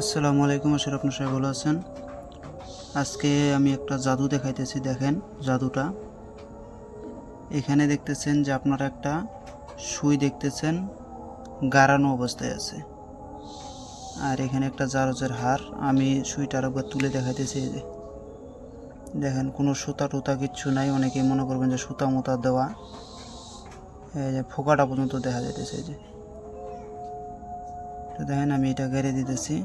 আসসালামু আলাইকুম আশার আপনার সবাই ভালো আছেন। আজকে আমি একটা জাদু দেখাইতেছি, দেখেন জাদুটা। এখানে দেখতেছেন যে আপনারা একটা সুই দেখতেছেন, গাড়ানো অবস্থায় আছে। আর এখানে একটা জারজের হার আমি সুইটার একবার তুলে দেখাইতেছি যে। দেখেন, কোনো সুতা টুতা কিচ্ছু নাই, অনেকেই মনে করবেন যে সুতা মোতা দেওয়া। এই যে ফোকাটা পর্যন্ত দেখা যাইতেছে যে। তো দেখেন, আমি এটা গেড়ে দিতেছি।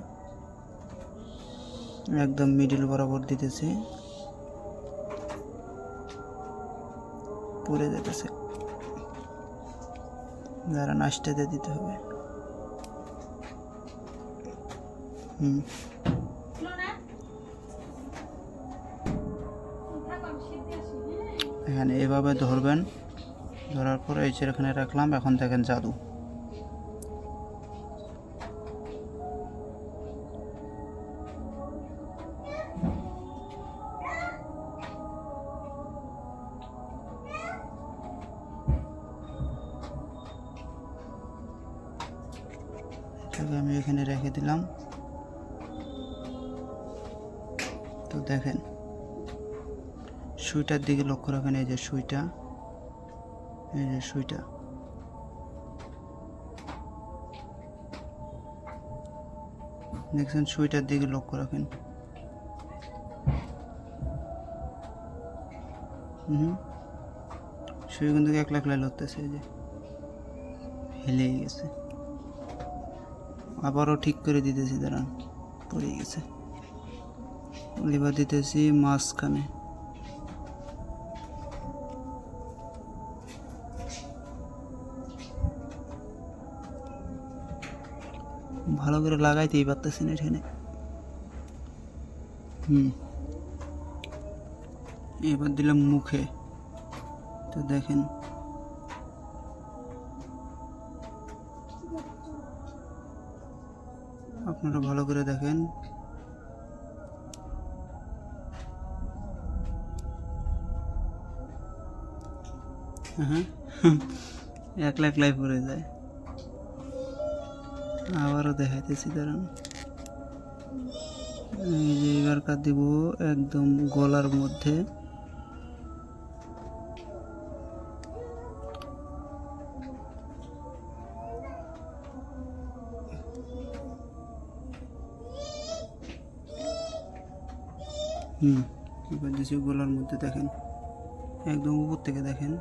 একদম মিডিল বরাবর দিতেছি। পড়ে যেতেছে। যারা নাচটাতে দিতে হবে। হুম। এখানে এভাবে ধরবেন। ধরার পর এই যে এখানে রাখলাম, এখন দেখেন জাদু। এটাকে আমি এখানে রেখে দিলাম। তো দেখেন, সুইটার দিকে লক্ষ্য রাখেন, এই যে সুইটা, এই যে সুইটা। দেখছেন, সুইটার দিকে লক্ষ্য রাখেন। হুম সুই কিন্তু একলা একলা লড়তেছে, এই যে। হেলেই গেছে। আবারও ঠিক করে দিতেছি, দাঁড়ান। পড়ে গেছে। এবার দিতেছি মাঝখানে। ভালো করে লাগাইতেই পারতেছি না এখানে। হুম। এবার দিলাম মুখে। তো দেখেন আপনারা ভালো করে দেখেন। হ্যাঁ একলা একলাই পড়ে যায়। আবারও দেখাইতেছি, দাঁড়ান। এই যে এবার কাট দিব একদম গলার মধ্যে। হুম এবার দিচ্ছি গলার মধ্যে দেখেন একদম উপর থেকে দেখেন।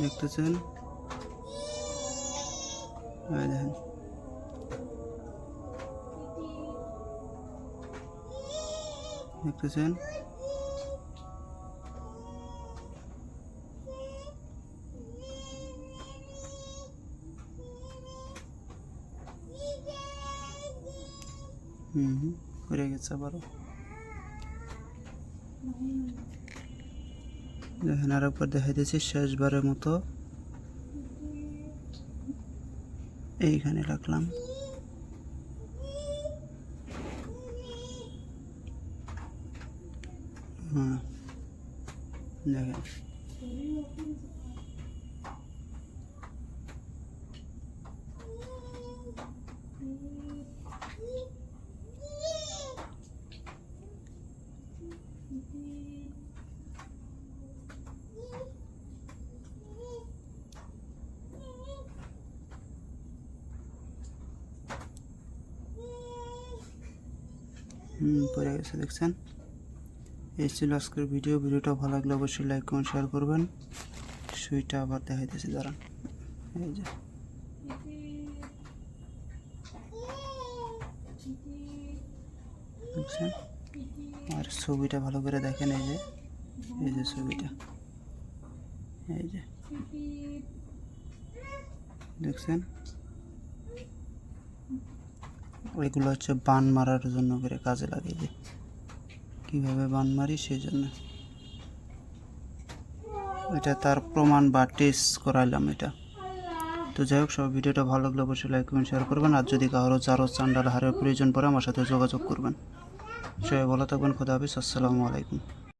দেখতেছেন? দেখেন। দেখতেছেন? হুম হুম করে গেছে আবারও দেখেন আর একবার দেখাইতেছি শেষবারের মতো। এইখানে রাখলাম। হ্যাঁ। দেখেন। হুম পড়ে গেছে দেখছেন? এই ছিল আজকের ভিডিও ভিডিওটা ভালো লাগলে অবশ্যই লাইক কমেন্ট শেয়ার করবেন। সুইটা আবার দেখাইতেছি, দাঁড়ান। এই যে। দেখছেন? আর ছবিটা ভালো করে দেখেন, এই যে। এই যে ছবিটা। এই যে। দেখছেন? ওইগুলো হচ্ছে বান মারার জন্য করে কাজে লাগে যে কীভাবে বান মারি সেই জন্য। এটা তার প্রমাণ বা টেস্ট করাইলাম এটা। তো যাই হোক সব ভিডিওটা ভালো লাগলে অবশ্যই লাইক কমেন্ট শেয়ার করবেন। আর যদি কারও চারো চান্ডাল হারের প্রয়োজন পড়ে, আমার সাথে যোগাযোগ করবেন। সবাই ভালো থাকবেন, খোদা হাফিজ, আসসালামু আলাইকুম।